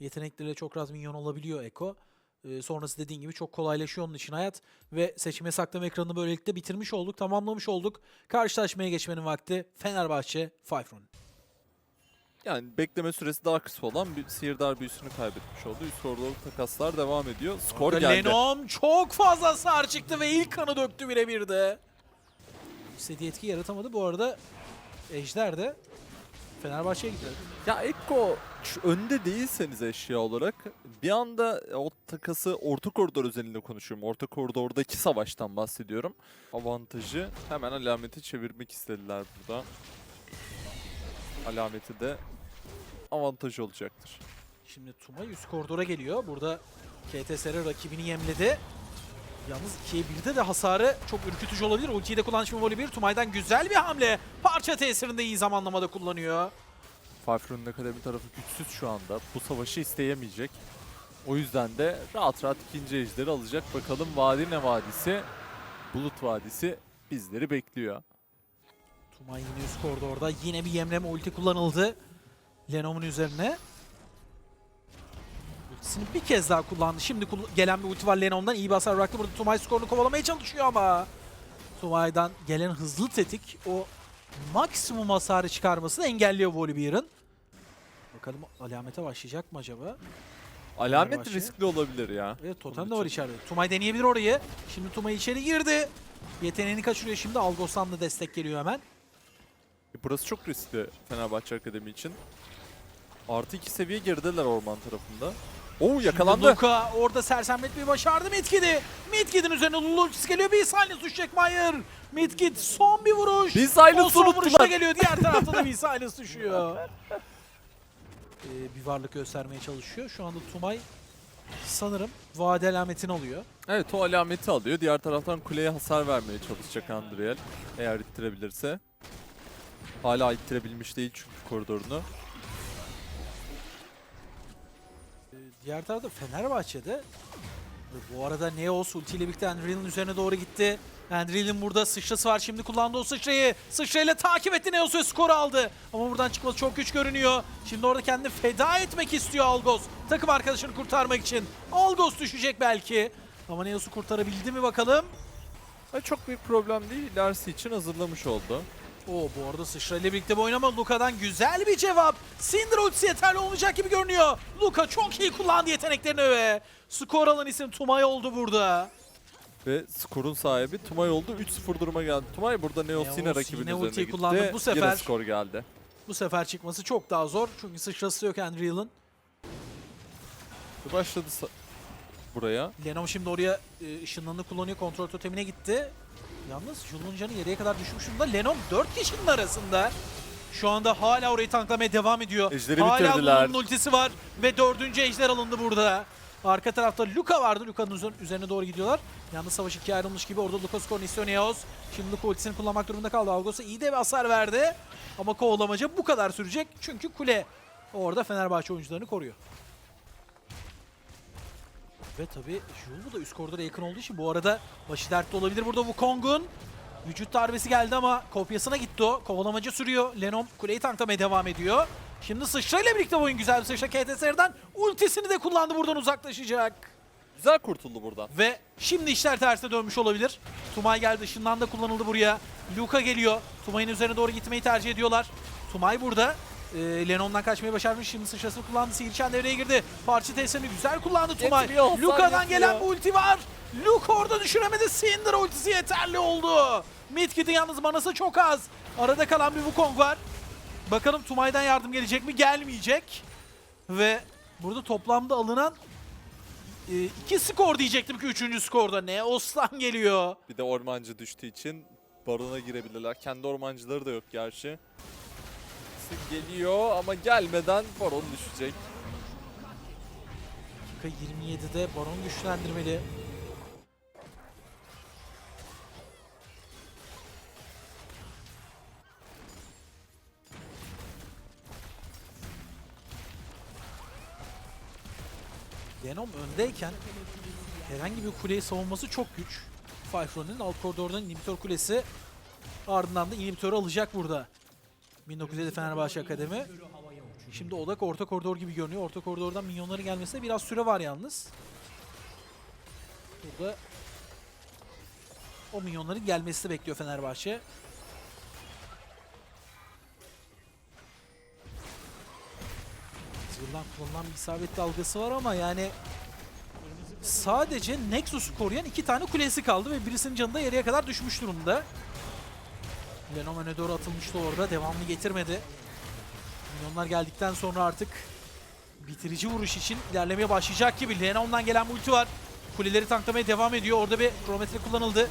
Yetenekleriyle çok rahat minyon olabiliyor Eko. Ee, sonrası dediğin gibi çok kolaylaşıyor onun için hayat. Ve seçime saklama ekranını böylelikle bitirmiş olduk, tamamlamış olduk. Karşılaşmaya geçmenin vakti Fenerbahçe Fayfron. Yani bekleme süresi daha kısa olan bir sihirdar büyüsünü kaybetmiş oldu. Üst koridor takaslar devam ediyor. Skor Orada geldi. Lenom çok fazla sar çıktı ve ilk kanı döktü birebir de. İstediği etki yaratamadı. Bu arada Ejder de Fenerbahçe'ye gitti. Ya Ekko önde değilseniz eşya olarak bir anda o takası orta koridor özelinde konuşuyorum. Orta koridordaki savaştan bahsediyorum. Avantajı hemen alameti çevirmek istediler burada. Alameti de avantaj olacaktır. Şimdi Tumay üst koridora geliyor. Burada KTSR rakibini yemledi. Yalnız 2'ye 1'de de hasarı çok ürkütücü olabilir. Ultiyi de kullanmış mı bir Tumay'dan güzel bir hamle. Parça tesirini de iyi zamanlamada kullanıyor. Fafron'un akademi tarafı güçsüz şu anda. Bu savaşı isteyemeyecek. O yüzden de rahat rahat ikinci ejderi alacak. Bakalım vadi ne vadisi? Bulut Vadisi bizleri bekliyor. Tumay yine üst koridorda. Yine bir yemleme ulti kullanıldı. Lenom'un üzerine. Ultisini bir kez daha kullandı. Şimdi gelen bir ulti var Lenom'dan. iyi bir hasar bıraktı. Burada Tumay skorunu kovalamaya çalışıyor ama. Tumay'dan gelen hızlı tetik o maksimum hasarı çıkarmasını engelliyor Volibear'ın. Bakalım alamete başlayacak mı acaba? Alamet Fenerbahçe. riskli olabilir ya. Evet totem de var içeride. Tumay deneyebilir orayı. Şimdi Tumay içeri girdi. Yeteneğini kaçırıyor şimdi. Algos'tan da destek geliyor hemen. Burası çok riskli Fenerbahçe Akademi için. Artı iki seviye gerideler orman tarafında. Oo yakalandı. Şimdi Luka orada sersemletmeyi başardı Midkid'i. Midkid'in üzerine Lulu ultisi geliyor. Bir saniye düşecek Mayer. Midkid son bir vuruş. Bir silence o son vuruş da unuttular. geliyor. Diğer tarafta da bir silence düşüyor. Ee, bir varlık göstermeye çalışıyor. Şu anda Tumay sanırım vade alametini alıyor. Evet o alameti alıyor. Diğer taraftan kuleye hasar vermeye çalışacak Andriel. Eğer ittirebilirse. Hala ittirebilmiş değil çünkü koridorunu. Diğer tarafta Fenerbahçe'de bu arada Neos ultiyle birlikte Andreel'in üzerine doğru gitti. Andreel'in burada sıçrası var. Şimdi kullandı o sıçrayı. Sıçrayla takip etti Neos ve skoru aldı. Ama buradan çıkması çok güç görünüyor. Şimdi orada kendini feda etmek istiyor Algos. Takım arkadaşını kurtarmak için. Algos düşecek belki. Ama Neos'u kurtarabildi mi bakalım. Çok büyük problem değil. Ilerisi için hazırlamış oldu. Oo bu arada sıçrayla birlikte bu oynama Luka'dan güzel bir cevap. Cinder ultisi yeterli olmayacak gibi görünüyor. Luka çok iyi kullandı yeteneklerini ve skor alan isim Tumay oldu burada. Ve skorun sahibi Tumay oldu. 3-0 duruma geldi. Tumay burada Neos Neos yine rakibin yine üzerine gitti. kullandı. Bu sefer- Yine skor geldi. Bu sefer çıkması çok daha zor. Çünkü sıçrası yok Unreal'ın. Başladı buraya. Lenom şimdi oraya e, ışınlarını kullanıyor. Kontrol totemine gitti. Yalnız Jul'un canı yarıya kadar düşmüş durumda. Lenom 4 kişinin arasında. Şu anda hala orayı tanklamaya devam ediyor. Ejderi hala bitirdiler. Lulu'nun ultisi var. Ve dördüncü ejder alındı burada. Arka tarafta Luka vardı. Luka'nın üzer- üzerine doğru gidiyorlar. Yalnız savaş ikiye ayrılmış gibi orada Luka skorunu istiyor Neos. Şimdi Luka ultisini kullanmak durumunda kaldı. Algos'a iyi de bir hasar verdi. Ama kovalamaca bu kadar sürecek. Çünkü kule orada Fenerbahçe oyuncularını koruyor. Ve tabii Jul da üst koridora yakın olduğu için bu arada başı dertte olabilir burada Wukong'un. Vücut darbesi geldi ama kopyasına gitti o. Kovalamaca sürüyor. Lenom kuleyi tanklamaya devam ediyor. Şimdi sıçrayla birlikte oyun güzel bir sıçra KTSR'den ultisini de kullandı buradan uzaklaşacak. Güzel kurtuldu buradan. Ve şimdi işler tersine dönmüş olabilir. Tumay geldi ışından da kullanıldı buraya. Luka geliyor. Tumay'ın üzerine doğru gitmeyi tercih ediyorlar. Tumay burada. Ee, Lenon'dan kaçmayı başarmış. Şimdi sıçrasını kullandı. Sihirçen devreye girdi. Parça tesirini güzel kullandı Tumay. Getiriyor, Luka'dan gelen bu ulti var. Luke orada düşüremedi. Cinder ultisi yeterli oldu. Midkit'in yalnız manası çok az. Arada kalan bir Wukong var. Bakalım Tumay'dan yardım gelecek mi? Gelmeyecek. Ve burada toplamda alınan e, iki skor diyecektim ki üçüncü skorda. Ne Oslan geliyor. Bir de ormancı düştüğü için barona girebilirler. Kendi ormancıları da yok gerçi. İkisi Geliyor ama gelmeden baron düşecek. Dakika 27'de Baron güçlendirmeli. Venom öndeyken herhangi bir kuleyi savunması çok güç. Fifron'un alt koridordan inhibitor kulesi ardından da inhibitörü alacak burada. 1907 Fenerbahçe Akademi. Şimdi odak orta koridor gibi görünüyor. Orta koridordan minyonların gelmesine biraz süre var yalnız. Burada o minyonların gelmesini bekliyor Fenerbahçe. Zırlan kullanılan bir isabet dalgası var ama yani sadece Nexus'u koruyan iki tane kulesi kaldı ve birisinin canı da yarıya kadar düşmüş durumda. Lenom öne doğru atılmıştı orada. Devamlı getirmedi. Milyonlar geldikten sonra artık bitirici vuruş için ilerlemeye başlayacak gibi. Lenom'dan gelen ulti var. Kuleleri tanklamaya devam ediyor. Orada bir kronometre kullanıldı.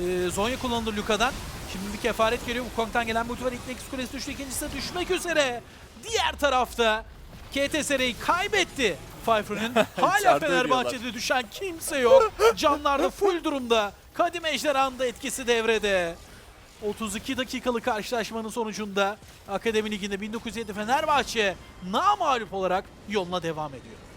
Ee, Zonya kullanıldı Luka'dan. Şimdi bir kefaret geliyor. Wukong'dan gelen bir ulti var. İlk Nexus kulesi düştü. İkincisi de düşmek üzere. Diğer tarafta KTSR'yi kaybetti. Pfeiffer'ın hala Fenerbahçe'de düşen kimse yok. Canlar da full durumda. Kadim Ejderhan'ın da etkisi devrede. 32 dakikalık karşılaşmanın sonucunda Akademi Ligi'nde 1907 Fenerbahçe namağlup olarak yoluna devam ediyor.